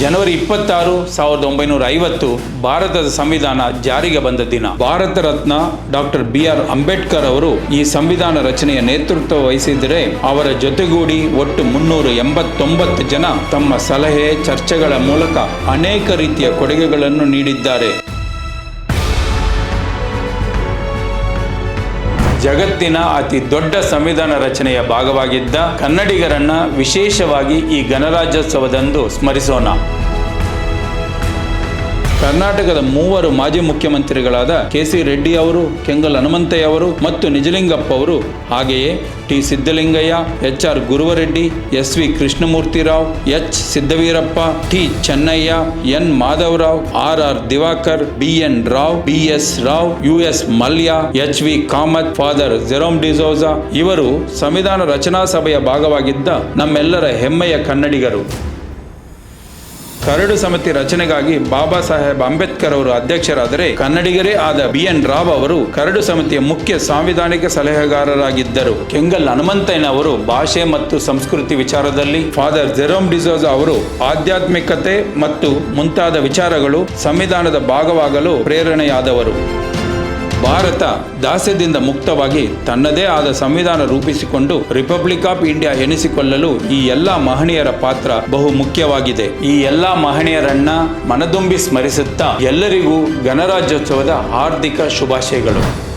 ಜನವರಿ ಇಪ್ಪತ್ತಾರು ಸಾವಿರದ ಒಂಬೈನೂರ ಐವತ್ತು ಭಾರತದ ಸಂವಿಧಾನ ಜಾರಿಗೆ ಬಂದ ದಿನ. Bharat Ratna doctor B R Ambedkar ಅವರು ಈ ಸಂವಿಧಾನ ರಚನೆಯ ನೇತೃತ್ವ ವಹಿಸಿದರೆ ಅವರ ಜೊತೆಗೂಡಿ ಒಟ್ಟು ಮುನ್ನೂರ ಎಂಬತ್ತೊಂಬತ್ತು ಜನ ತಮ್ಮ ಸಲಹೆ, ಚರ್ಚೆಗಳ ಮೂಲಕ ಅನೇಕ ರೀತಿಯ ಕೊಡುಗೆಗಳನ್ನು ನೀಡಿದ್ದಾರೆ. ಜಗತ್ತಿನ ಅತಿ ದೊಡ್ಡ ಸಂವಿಧಾನ ರಚನೆಯ ಭಾಗವಾಗಿದ್ದ ಕನ್ನಡಿಗರನ್ನ ವಿಶೇಷವಾಗಿ ಈ ಗಣರಾಜ್ಯೋತ್ಸವದಂದು ಸ್ಮರಿಸೋಣ. ಕರ್ನಾಟಕದ ಮೂವರು ಮಾಜಿ ಮುಖ್ಯಮಂತ್ರಿಗಳಾದ ಕೆ ಸಿ ರೆಡ್ಡಿ ಅವರು, ಕೆಂಗಲ್ ಹನುಮಂತಯ್ಯ ಅವರು ಮತ್ತು ನಿಜಲಿಂಗಪ್ಪ ಅವರು. ಹಾಗೆಯೇ T Siddalingaiah, H R Guruvareddy, S V Krishnamurthirao, H Siddaveerappa T Chennaiah, N Madhavrao, R R Diwakar, B N Rao, B S Rao, U S Mallya, H V Kamath, father Jerome D'Souza. ಇವರು ಸಂವಿಧಾನ ರಚನಾ ಸಭೆಯ ಭಾಗವಾಗಿದ್ದ ನಮ್ಮೆಲ್ಲರ ಹೆಮ್ಮೆಯ ಕನ್ನಡಿಗರು. Curd ಸಮಿತಿ ರಚನೆಗಾಗಿ ಬಾಬಾ ಸಾಹೇಬ್ ಅಂಬೇಡ್ಕರ್ ಅವರು ಅಧ್ಯಕ್ಷರಾದರೆ ಕನ್ನಡಿಗರೇ ಆದ B N Rao ಅವರು ಕರಡು ಸಮಿತಿಯ ಮುಖ್ಯ ಸಾಂವಿಧಾನಿಕ ಸಲಹೆಗಾರರಾಗಿದ್ದರು. ಕೆಂಗಲ್ ಹನುಮಂತಯ್ಯನವರು ಭಾಷೆ ಮತ್ತು ಸಂಸ್ಕೃತಿ ವಿಚಾರದಲ್ಲಿ, ಫಾದರ್ ಜೆರೋಮ್ ಡಿಸೋಜ ಅವರು ಆಧ್ಯಾತ್ಮಿಕತೆ ಮತ್ತು ಮುಂತಾದ ವಿಚಾರಗಳು ಸಂವಿಧಾನದ ಭಾಗವಾಗಲು ಪ್ರೇರಣೆಯಾದವರು. ಭಾರತ ದಾಸ್ಯದಿಂದ ಮುಕ್ತವಾಗಿ ತನ್ನದೇ ಆದ ಸಂವಿಧಾನ ರೂಪಿಸಿಕೊಂಡು ರಿಪಬ್ಲಿಕ್ ಆಫ್ ಇಂಡಿಯಾ ಎನಿಸಿಕೊಳ್ಳಲು ಈ ಎಲ್ಲ ಮಹನೀಯರ ಪಾತ್ರ ಬಹು ಮುಖ್ಯವಾಗಿದೆ. ಈ ಎಲ್ಲ ಮಹನೀಯರನ್ನ ಮನದುಂಬಿ ಸ್ಮರಿಸುತ್ತಾ ಎಲ್ಲರಿಗೂ ಗಣರಾಜ್ಯೋತ್ಸವದ ಹಾರ್ದಿಕ ಶುಭಾಶಯಗಳು.